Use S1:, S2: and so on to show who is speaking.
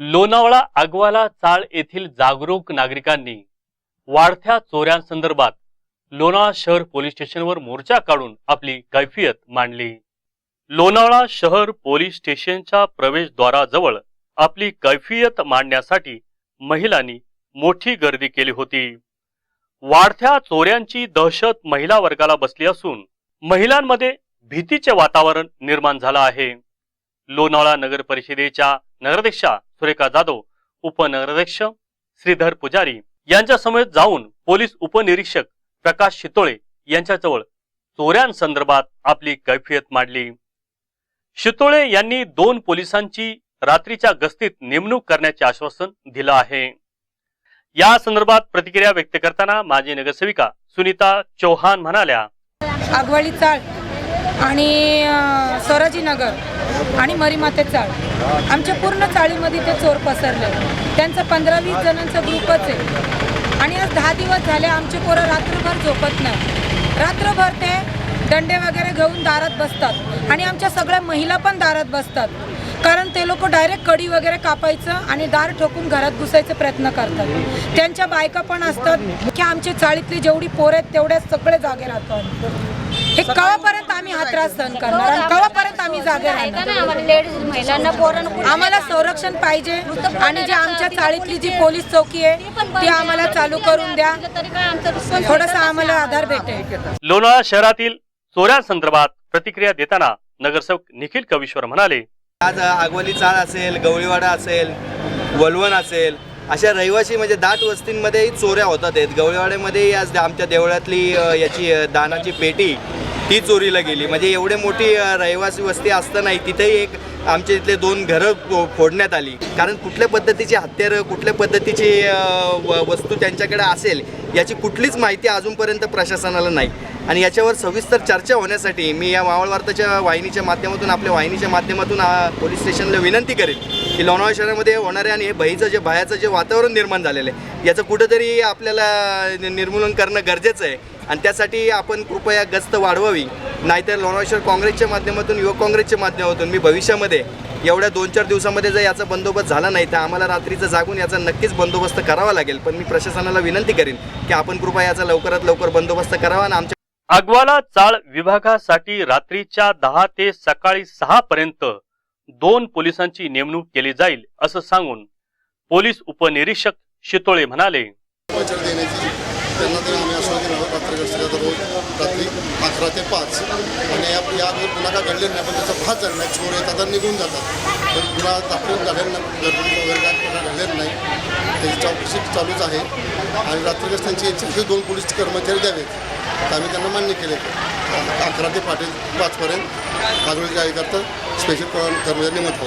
S1: लोणावळा आगवाला चाळ येथील जागरूक नागरिकांनी वाढत्या चोऱ्यांसंदर्भात लोणावळा शहर पोलीस स्टेशनवर मोर्चा काढून आपली कैफियत मांडली. लोणावळा शहर पोलीस स्टेशनच्या प्रवेशद्वाराजवळ आपली कैफियत मांडण्यासाठी महिलांनी मोठी गर्दी केली होती. वाढत्या चोऱ्यांची दहशत महिला वर्गाला बसली असून महिलांमध्ये भीतीचे वातावरण निर्माण झालं आहे. लोणावळा नगर परिषदेच्या नगराध्यक्षा सुरेखा जाधव उपनगराध्यक्ष श्रीधर पुजारी यांच्या समेत जाऊन पोलीस उपनिरीक्षक प्रकाश शितोळे यांच्याजवळ चोऱ्यांसंदर्भात आपली कैफियत मांडली. शितोळे यांनी दोन पोलिसांची रात्रीच्या गस्तीत नेमणूक करण्याचे आश्वासन दिलं आहे. या संदर्भात प्रतिक्रिया व्यक्त करताना माजी नगरसेविका सुनीता चौहान म्हणाल्या
S2: आगवळी चाळ. आणि सरोजीनगर आणि मरीमाते चाळ. आमच्या पूर्ण चाळीमध्ये ते चोर पसरले. त्यांचा पंधरा वीस जणांचा ग्रुपच आहे. आणि आज दहा दिवस झाले आमचे पोरं रात्रभर झोपत नाही रात्रभर ते दंडे वगैरे घेऊन दारात बसतात. आणि आमच्या सगळ्या महिला पण दारात बसतात. कारण ते लोक डायरेक्ट कडी वगैरे कापायचं आणि दार ठोकून घरात घुसायचे प्रयत्न करतात. त्यांच्या बायका पण असतात की आमची चाळीतली जेवढी पोरं आहेत तेवढ्या सगळे जागे राहतो आम्ही. हे कवापर्यंत आम्ही हा त्रास सहन करणार आणि कवापर्यंत आम्ही जागे राहणार?
S3: आम्हाला
S2: संरक्षण पाहिजे. आणि जे आमच्या चाळीतली जी पोलीस चौकी आहे ती आम्हाला चालू करून द्या.
S3: तरी काय आमचं
S2: थोडासा आम्हाला आधार भेटेल.
S1: लोणावळा शहरातील चोऱ्यांसंदर्भात प्रतिक्रिया देताना नगरसेवक निखिल कविश्वर म्हणाले
S4: आज आगवली चाळ असेल गवळीवाडा असेल वलवण असेल अशा रहिवासी म्हणजे दाट वस्तींमध्येही चोऱ्या होतात आहेत. गवळीवाड्यामध्येही आज आमच्या देवळातली याची दानाची पेटी ती चोरीला गेली. म्हणजे एवढे मोठी रहिवासी वस्ती असतानाही तिथेही एक आमच्या इथले दोन घरं फो- फोडण्यात आली. कारण कुठल्या पद्धतीची हत्यारं कुठल्या पद्धतीची व- वस्तू त्यांच्याकडे असेल याची कुठलीच माहिती अजूनपर्यंत प्रशासनाला नाही. आणि याच्यावर सविस्तर चर्चा होण्यासाठी मी या मावळवार्ताच्या वाहिनीच्या माध्यमातून आपल्या वाहिनीच्या माध्यमातून पोलीस स्टेशनला विनंती करेन की लोणावळा शहरामध्ये होणारे आणि हे भयीचं जे भयाचं जे वातावरण निर्माण झालेलं आहे याचं कुठंतरी आपल्याला निर्मूलन करणं गरजेचं आहे. आणि त्यासाठी आपण कृपया गस्त वाढवावी. नाहीतर लोणावळा शहर काँग्रेसच्या माध्यमातून युवक काँग्रेसच्या माध्यमातून मी भविष्यामध्ये एवढ्या दोन चार दिवसामध्ये जर याचा बंदोबस्त झाला नाही तर आम्हाला रात्रीचं जागून याचा नक्कीच बंदोबस्त करावा लागेल. पण मी प्रशासनाला विनंती करेन की आपण कृपया याचा लवकरात लवकर बंदोबस्त करावा आणि आमच्या
S1: आगवाला चाळ विभागासाठी रात्रीच्या दहा ते सकाळी सहा पर्यंत दोन पोलिसांची नेमणूक केली जाईल असं सांगून पोलीस उपनिरीक्षक शितोळे म्हणाले.
S5: वचन रोज रात्री अकरा ते पाच. आणि या या वेळी पुन्हा काय घडले नाही पण त्याचा भात झाला नाही चोर येतात आणि निघून जातात. पण पुन्हा दाखवून झालेलं नाही गर्दी वगैरे काय पुन्हा घडलेलं नाही. त्याची चौकशी चालूच आहे. आणि रात्रीच त्यांची एकशे दोन पोलीस कर्मचारी द्यावेत. तर आम्ही त्यांना मान्य केले अकरा ते पाटील पाचपर्यंत आगळी गाडी स्पेशल कर्मचारी नेमत